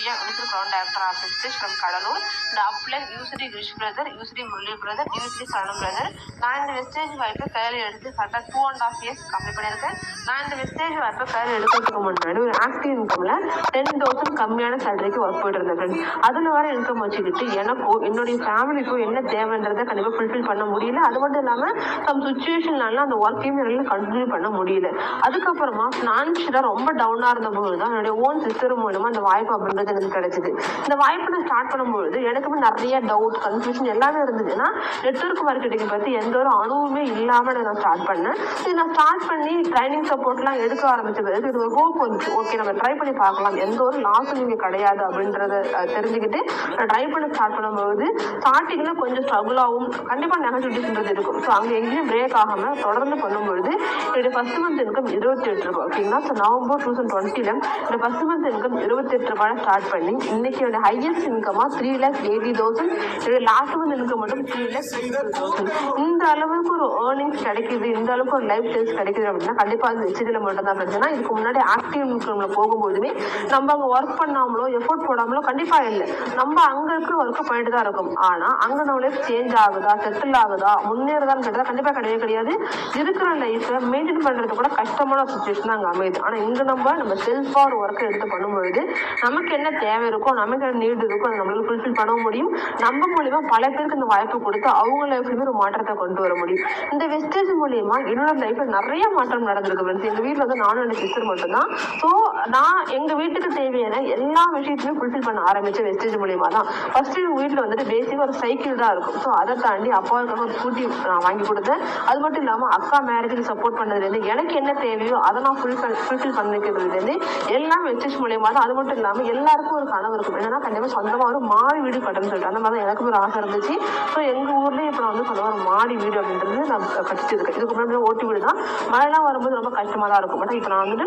BA Villupuram director of physics from Cuddalore இந்த apply UCD wish brother UCD Murali brother UCD Saranam brother நான் இந்த wastage வாய்ப்பை கையில் எடுத்து கரெக்டாக two and half years complete பண்ணியிருக்கேன் நான் இந்த வெஸ்டேஜ் வாய்ப்பை கையில் எடுக்கிறதுக்கு முன்னாடி ஒரு ஆக்டிவ் இன்கம்ல டென் தௌசண்ட் கம்மியான சேலரிக்கு ஒர்க் போயிட்டு இருந்தேன் ஃப்ரெண்ட்ஸ் அதில் வர இன்கம் வச்சுக்கிட்டு எனக்கும் என்னுடைய ஃபேமிலிக்கும் என்ன தேவைன்றதை கண்டிப்பாக ஃபுல்ஃபில் பண்ண முடியல. அது மட்டும் இல்லாமல் சம் சுச்சுவேஷன்னால அந்த ஒர்க்கையும் என்னால் கண்டினியூ பண்ண முடியல. அதுக்கப்புறமா ஃபினான்ஷியலாக ரொம்ப டவுனாக இருந்தபோது தான் என்னுடைய ஓன் சிஸ்டர் மூலமாக அந்த வாய்ப்பு அப்படின்றது எனக்கு கிடைச்சிது. இந்த வாய்ப்பை நான் ஸ்டார்ட் பண்ணும்பொழுது எனக்குமே நிறைய டவுட் கன்ஃபியூஷன் எல்லாமே இருந்தது. ஏன்னா நெட்ஒர்க் மார்க்கெட்டிங் பற்றி எந்த ஒரு அணுவுமே இல்லாமல் நான் ஸ்டார்ட் பண்ணேன். இது நான் ஸ்டார்ட் பண்ணி ட்ரைனிங் சப்போர்ட்லாம் எடுக்க ஆரம்பிச்ச பிறகு இது ஒரு ஹோப் வந்துச்சு. ஓகே நம்ம ட்ரை பண்ணி பார்க்கலாம். எந்த ஒரு லாஸும் இங்கே கிடையாது அப்படின்றத தெரிஞ்சுக்கிட்டு நான் ட்ரை பண்ண ஸ்டார்ட் பண்ணும்போது ஸ்டார்டிங்கில் கொஞ்சம் ஸ்ட்ரகுளாகவும் கண்டிப்பாக நெகட்டிவிட்டிஸ்ன்றது இருக்கும். ஸோ அங்கே எங்கேயும் பிரேக் ஆகாமல் தொடர்ந்து பண்ணும்பொழுது என்னுடைய ஃபஸ்ட் மந்த் இன்கம் இருபத்தி எட்டு ரூபாய். ஓகேங்களா ஸோ நவம்பர் டூ தௌசண்ட் டுவெண்ட்டியில் இந்த ஃபஸ்ட் மந்த் இன்கம் இருபத்தி எட்டு ரூபாய் ஸ்டார்ட் பண்ணி இன்னைக்கு என்னோட highest இன்கமாக three lakhs eighty thousand last month income மட்டும் த்ரீ லேக்ஸ் தௌசண்ட் இந்த அளவுக்கு ஒரு ஏர்னிங்ஸ் கிடைக்குது இந்த அளவுக்கு ஒரு லைஃப் ஸ்டைல்ஸ் கிடைக்குது அப்படின்னா கண்டிப்பாக அது வெச்சிடியில் மட்டும் தான் பிரச்சனை இதுக்கு முன்னாடி ஆக்டிவ் இன்கம்ல போகும்போதுமே நம்ம அங்கே ஒர்க் பண்ணாமலோ எஃபோர்ட் போடாமலோ கண்டிப்பாக இல்லை. நம்ம அங்கே இருக்கிற ஒர்க்கு பண்ணிட்டு தான் இருக்கும். ஆனால் அங்கே நம்ம லைஃப் சேஞ்ச் ஆகுதா செட்டில் ஆகுதா முன்னேறுதான்னு கேட்டால் கண்டிப்பாக கிடையவே கிடையாது. இருக்கிற லைஃப்பை மெயின்டைன் பண்ணுறது கூட கஷ்டமான சுச்சுவேஷன் அங்கே அமையுது. ஆனால் இங்கே நம்ம நம்ம செல்ஃபாக ஒரு ஒர்க்கை எடுத்து பண்ணும்பொழுது நமக்கு என்ன தேவை இருக்கோ நமக்கு என்ன நீடு இருக்கோ அதை நம்மளால ஃபுல்ஃபில் பண்ண முடியும். நம்ம மூலியமா பல பேருக்கு இந்த வாய்ப்பு கொடுத்து அவங்க லைஃப்லயுமே ஒரு மாற்றத்தை கொண்டு வர முடியும். இந்த வெஸ்டேஜ் மூலியமா என்னோட லைஃப்ல நிறைய மாற்றம் நடந்திருக்கு ஃப்ரெண்ட்ஸ் எங்க வீட்டில் வந்து நானும் எனக்கு சிஸ்டர் மட்டும்தான். ஸோ நான் எங்க வீட்டுக்கு தேவையான எல்லா விஷயத்தையும் ஃபுல்ஃபில் பண்ண ஆரம்பிச்ச வெஸ்டேஜ் மூலியமா தான் ஃபர்ஸ்ட் எங்க வீட்டில் வந்துட்டு பேசிக் ஒரு சைக்கிள் தான் இருக்கும். ஸோ அதை தாண்டி அப்பாவுக்கு ஒரு ஸ்கூட்டி நான் வாங்கி கொடுத்தேன். அது மட்டும் இல்லாமல் அக்கா மேரேஜுக்கு சப்போர்ட் பண்ணதுலேருந்து எனக்கு என்ன தேவையோ அதை நான் ஃபுல் ஃபுல்ஃபில் பண்ணிக்கிறதுலேருந்து எல்லாம் வெஸ்டேஜ் மூலியமா தான் அது மட்டும் இல்லாமல் எல்லாருக்கும் ஒரு கனவு இருக்கும். என்னன்னா கண்டிப்பாக சொந்தமாக ஒரு மாறி வீடு கட்டணும்னு சொல்லிட்டு. அந்த மாதிரி தான் எனக்கும் ஒரு ஆசை இருந்துச்சு. ஸோ எங்கள் ஊரில் நான் வந்து சொந்தமாக ஒரு மாடி வீடு அப்படின்றது நான் கட்டிச்சிருக்கேன். இருக்கேன் இதுக்கு முன்னாடி ஓட்டு வீடு தான் மழைலாம் வரும்போது ரொம்ப கஷ்டமாக தான் இருக்கும். பட் இப்போ நான் வந்துட்டு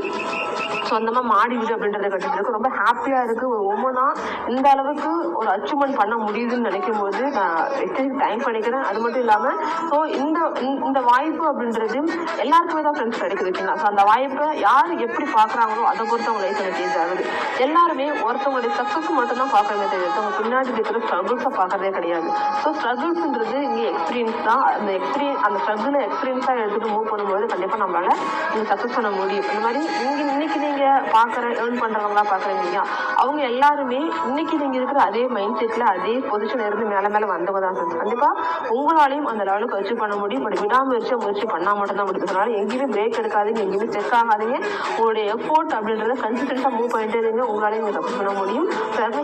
சொந்தமாக மாடி வீடு அப்படின்றத கட்டிட்டு ரொம்ப ஹாப்பியாக இருக்குது ஒரு ஒவ்வொன்றா இந்த அளவுக்கு ஒரு அச்சீவ்மெண்ட் பண்ண முடியுதுன்னு நினைக்கும் போது நான் எக்ஸ்சேஞ்ச் டைம் பண்ணிக்கிறேன். அது மட்டும் இல்லாமல் ஸோ இந்த இந்த- வாய்ப்பு அப்படின்றது எல்லாருக்குமே தான் ஃப்ரெண்ட்ஸ் கிடைக்குது ஓகேங்களா ஸோ அந்த வாய்ப்பை யார் எப்படி பார்க்குறாங்களோ அதை பொறுத்து அவங்க லைஃப் சேஞ்ச் ஆகுது. எல்லாருமே ஒருத்தவங்களுடைய சக்ஸஸ் மட்டும் தான் தெரியாது அவங்க பின்னாடி இருக்கிற ஸ்ட்ரகிள்ஸை பார்க்கறதே கிடையாது. ஸோ ஸ்ட்ரகிள்ஸ்ன்றது இங்கே எக்ஸ்பீரியன்ஸ் தான். அந்த எக்ஸ்பீரியன்ஸ் அந்த ஸ்ட்ரகிளை எக்ஸ்பீரியன்ஸாக எடுத்துகிட்டு மூவ் பண்ணும்போது கண்டிப்பாக நம்மளால் நீங்கள் சக்ஸஸ் பண்ண முடியும். இந்த மாதிரி நீங்கள் இன்னைக்கு நீங்கள் பார்க்குற ஏர்ன் பண்ணுறவங்களா பார்க்குறீங்க. இல்லையா அவங்க எல்லாருமே இன்னைக்கு நீங்கள் இருக்கிற அதே மைண்ட் செட்டில் அதே பொசிஷன் இருந்து மேலே மேலே வந்தவங்க தான் friends. கண்டிப்பாக உங்களாலையும் அந்த லெவலுக்கு அச்சீவ் பண்ண முடியும். பட் விடாமுயற்சியாக முயற்சி பண்ணால் மட்டும்தான் முடியும். அதனால எங்கேயுமே பிரேக் எடுக்காதீங்க. எங்கேயுமே செக் ஆகாதீங்க. உங்களுடைய எஃபோர்ட் அப்படின்றத கன்சிஸ்டன்ஸாக மூவ் பண்ணிட்டே இருங்க. உங்களாலையும் சக்ஸஸ் பண்ண முடியும். தேங்க்யூ